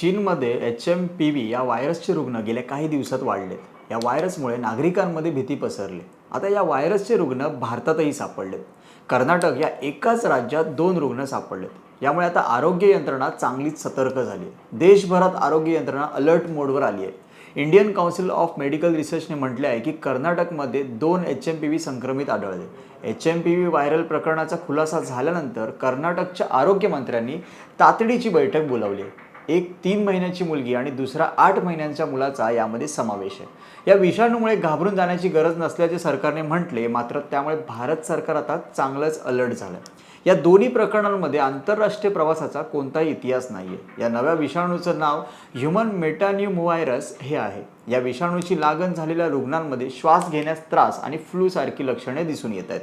चीनमध्ये H M P V या व्हायरसचे रुग्ण गेल्या काही दिवसात वाढलेत. या व्हायरसमुळे नागरिकांमध्ये भीती पसरली. आता या व्हायरसचे रुग्ण भारतातही सापडलेत. कर्नाटक या एकाच राज्यात दोन रुग्ण सापडलेत. यामुळे आता आरोग्य यंत्रणा चांगलीच सतर्क झाली आहे. देशभरात आरोग्य यंत्रणा अलर्ट मोडवर आली आहे. इंडियन काउन्सिल ऑफ मेडिकल रिसर्चने म्हटले आहे की कर्नाटकमध्ये दोन एच एम पी व्ही संक्रमित आढळले. H M P V viral प्रकरणाचा खुलासा झाल्यानंतर कर्नाटकच्या आरोग्यमंत्र्यांनी तातडीची बैठक बोलावली आहे. एक तीन महिन्याची मुलगी आणि दुसरा आठ महिन्यांच्या मुलाचा यामध्ये समावेश आहे. या विषाणूमुळे घाबरून जाण्याची गरज नसल्याचे सरकारने म्हटले मात्र त्यामुळे भारत सरकार आता चांगलंच अलर्ट झालं या दोन्ही प्रकरणांमध्ये आंतरराष्ट्रीय प्रवासाचा कोणताही इतिहास नाही आहे या नव्या विषाणूचं नाव ह्युमन मेटान्युमोव्हायरस हे आहे. या विषाणूची लागण झालेल्या रुग्णांमध्ये श्वास घेण्यास त्रास आणि फ्लूसारखी लक्षणे दिसून येत आहेत.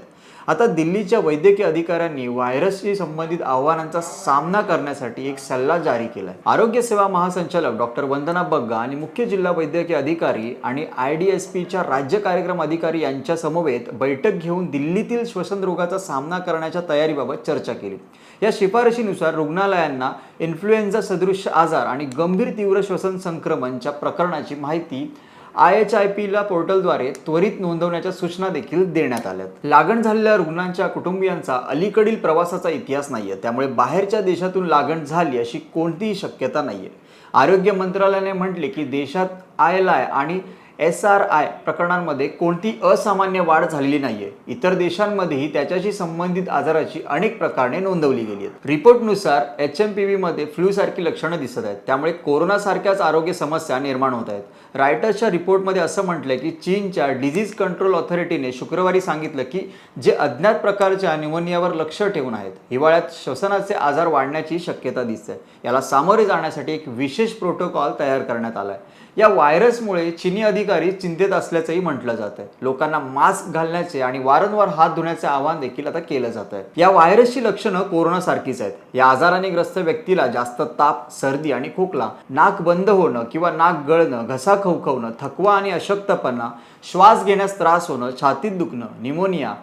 आता दिल्लीच्या वैद्यकीय अधिकाऱ्यांनी व्हायरसशी संबंधित आव्हानांचा सामना करण्यासाठी एक सल्ला जारी केला आहे आरोग्य सेवा महासंचालक डॉक्टर वंदना बग्गा आणि मुख्य जिल्हा वैद्यकीय अधिकारी आणि आय डी एस पीच्या राज्य कार्यक्रम अधिकारी यांच्या समवेत बैठक घेऊन दिल्लीतील श्वसन रोगाचा सामना करण्याच्या तयारीबाबत चर्चा केली. या शिफारशीनुसार रुग्णालयांना इन्फ्लुएन्झा सदृश आजार आणि गंभीर तीव्र श्वसन संक्रमणच्या प्रकरणाची माहिती आय एच आय पीला पोर्टलद्वारे त्वरित नोंदवण्याच्या सूचना देखील देण्यात आल्यात. लागण झालेल्या रुग्णांच्या कुटुंबियांचा अलीकडील प्रवासाचा इतिहास नाही आहे त्यामुळे बाहेरच्या देशातून लागण झाली अशी कोणतीही शक्यता नाही आहे आरोग्य मंत्रालयाने म्हटले की देशात आय एल आय आणि एस आर आय प्रकरणांमध्ये कोणती असामान्य वाढ झालेली नाहीये. इतर देशांमध्येही त्याच्याशी संबंधित आजाराची अनेक प्रकारणे नोंदवली गेली आहेत. रिपोर्टनुसार एच एम पी व्हीमध्ये फ्लूसारखी लक्षणं दिसत आहेत. त्यामुळे कोरोनासारख्याच आरोग्य समस्या निर्माण होत आहेत. रायटर्सच्या रिपोर्टमध्ये असं म्हटलंय की चीनच्या डिझीज कंट्रोल ऑथॉरिटीने शुक्रवारी सांगितलं की जे अज्ञात प्रकारच्या न्युमोनियावर लक्ष ठेवून आहेत हिवाळ्यात श्वसनाचे आजार वाढण्याची शक्यता दिसते. याला सामोरे जाण्यासाठी एक विशेष प्रोटोकॉल तयार करण्यात आलाय. या व्हायरसमुळे चीनी अधिकारी चिंतेत असल्याचंही म्हटलं जात आहे लोकांना मास्क घालण्याचे आणि वारंवार हात धुण्याचे आवाहन देखील आता केलं जात आहे या व्हायरसची लक्षणं कोरोनासारखीच आहेत. या आजाराने ग्रस्त व्यक्तीला जास्त ताप सर्दी आणि खोकला नाक बंद होणं किंवा नाक गळणं घसा खवखवणं थकवा आणि अशक्तपणा श्वास घेण्यास त्रास होणं छातीत दुखणं निमोनिया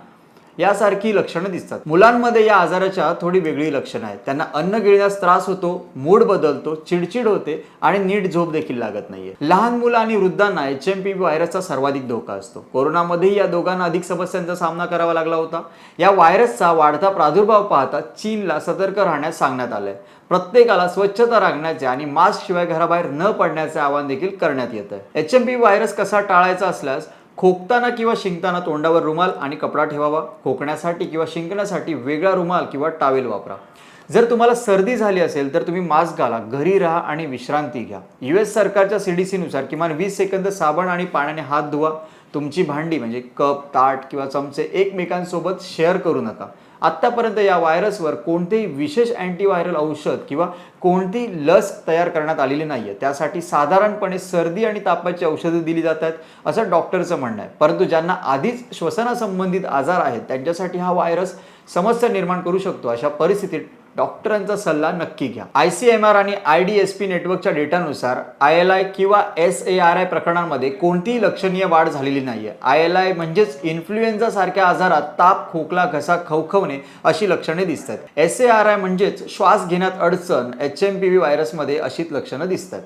यासारखी लक्षणं दिसतात. मुलांमध्ये या आजाराच्या थोडी वेगळी लक्षणं आहेत. त्यांना अन्न गिळण्यास त्रास होतो मूड बदलतो चिडचिड होते आणि नीट झोप देखील लागत नाहीये. लहान मुलं आणि वृद्धांना एच एम पी व्हायरसचा सर्वाधिक धोका असतो. कोरोनामध्येही या दोघांना अधिक समस्यांचा सामना करावा लागला होता. या व्हायरसचा वाढता प्रादुर्भाव पाहता चीनला सतर्क राहण्यास सांगण्यात आलंय. प्रत्येकाला स्वच्छता राखण्याचे आणि मास्क शिवाय घराबाहेर न पडण्याचे आवाहन देखील करण्यात येत आहे एच एम पी व्हायरस कसा टाळायचा असल्यास खोकताना किंवा शिंकताना तोंडावर रुमाल आणि कपडा ठेवावा खोकण्यासाठी किंवा शिंकण्यासाठी वेगळा रुमाल किंवा टावेल वापरा. जर तुम्हाला सर्दी झाली असेल तर तुम्ही मास्क घाला घरी राहा आणि विश्रांती घ्या. यू एस सरकारच्या सी डी सीनुसार किमान वीस सेकंद साबण आणि पाण्याने हात धुवा. तुमची भांडी म्हणजे कप ताट किंवा चमचे एकमेकांसोबत शेअर करू नका. आत्तापर्यंत या व्हायरसवर कोणतेही विशेष अँटीव्हायरल औषध किंवा कोणती लस तयार करण्यात आलेली नाही आहे त्यासाठी साधारणपणे सर्दी आणि तापाची औषधं दिली जात आहेत असं डॉक्टरचं म्हणणं आहे. परंतु ज्यांना आधीच श्वसनासंबंधित आजार आहेत त्यांच्यासाठी हा व्हायरस समस्या निर्माण करू शकतो अशा परिस्थितीत डॉक्टरांचा सल्ला नक्की घ्या. आय सी एम आर आणि आय डी एस पी नेटवर्कच्या डेटानुसार आय एल आय किंवा एस ए आर आय प्रकरणांमध्ये कोणतीही लक्षणीय वाढ झालेली नाहीये. आय एल आय म्हणजेच इन्फ्लुएन्झा सारख्या आजारात ताप खोकला घसा खवखवणे अशी लक्षणे दिसतात. एस ए आर आय म्हणजेच श्वास घेण्यात अडचण एच एम पी व्ही व्हायरसमध्ये अशीच लक्षणं दिसतात.